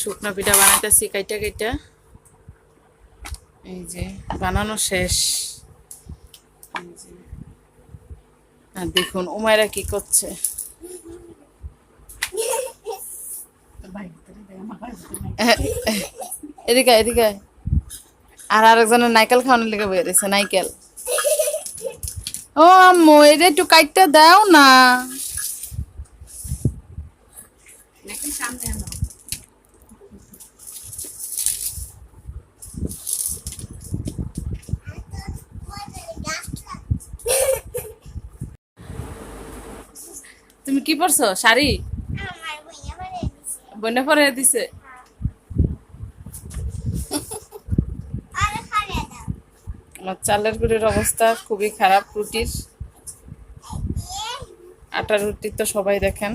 শুকনো পিঠা বানাইতেছি, কাইটা কাইটা। এই যে, বানানো শেষ। আর দেখুন উমায়রা কি করছে। এদিকে এদিকে। আর আরেকজনের নাইকেল খাওয়ানোর লেগে বয়ে রয়েছে নাইকেল। ও আম্মু এটা একটু কাইটটা দাও না। তুমি কি পরছো শাড়ি? বন্যা পরে দিছে? আমার চালের গুড়ির অবস্থা খুবই খারাপ রুটির। আটা রুটি তো সবাই দেখেন।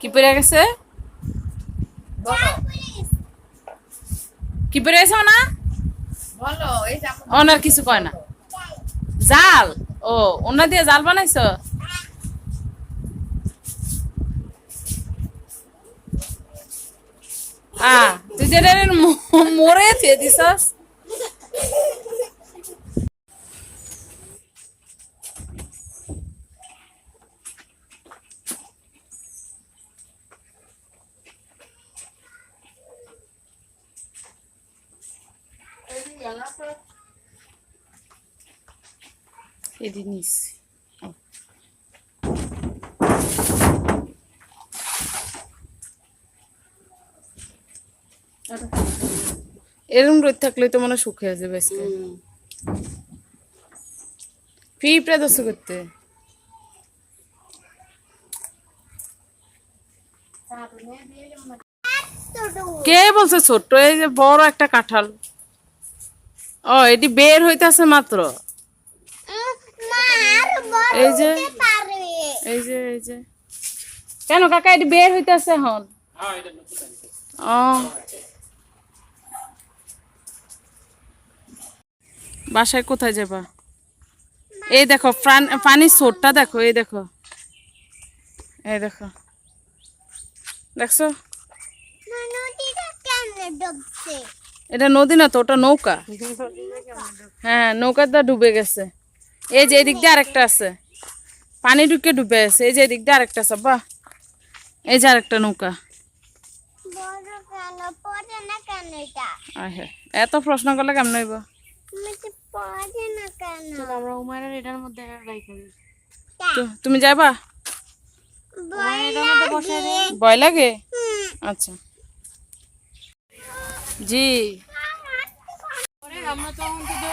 কি পড়ে গেছে? কি পড়ে গেছে না ওনার কিছু কয় না। জাল? ও ওনা দিয়ে জাল বানাইছো? আ তুই যে এটা ম- মরে থিয়ে দিছস এদি নিস এরকম রোদ থাকলে তো মনে হয় শুকিয়ে যাবে আজকে পিঁপড়া দোষ করতে। কে বলছে ছোট্ট? এই যে বড় একটা কাঁঠাল। ও এটি বের হইতেছে মাত্র। এই যে এই যে এই যে। কেন কাকা এটি বের হইতেছে এখন? ও। বাসায় কোথায় যাবা? এই দেখো পানির সোটটা দেখো এই দেখো। এই দেখো। দেখছ? এটা নদী না তো ওটা নৌকা। হ্যাঁ নৌকাটা ডুবে গেছে। এই যে এদিক দিয়ে আরেকটা আছে। পানি ঢুকে ডুবে আছে। এই যে এদিক দিয়ে আরেকটা আছে বাহ। এই যে আরেকটা নৌকা। এত প্রশ্ন করলে কেমন হইব? আমরা উমায়ের এটার মধ্যে রাইখা দিই তুমি যাবা? এটার মধ্যে বসাই ভয় লাগে? আচ্ছা। জি। আমরা তো তো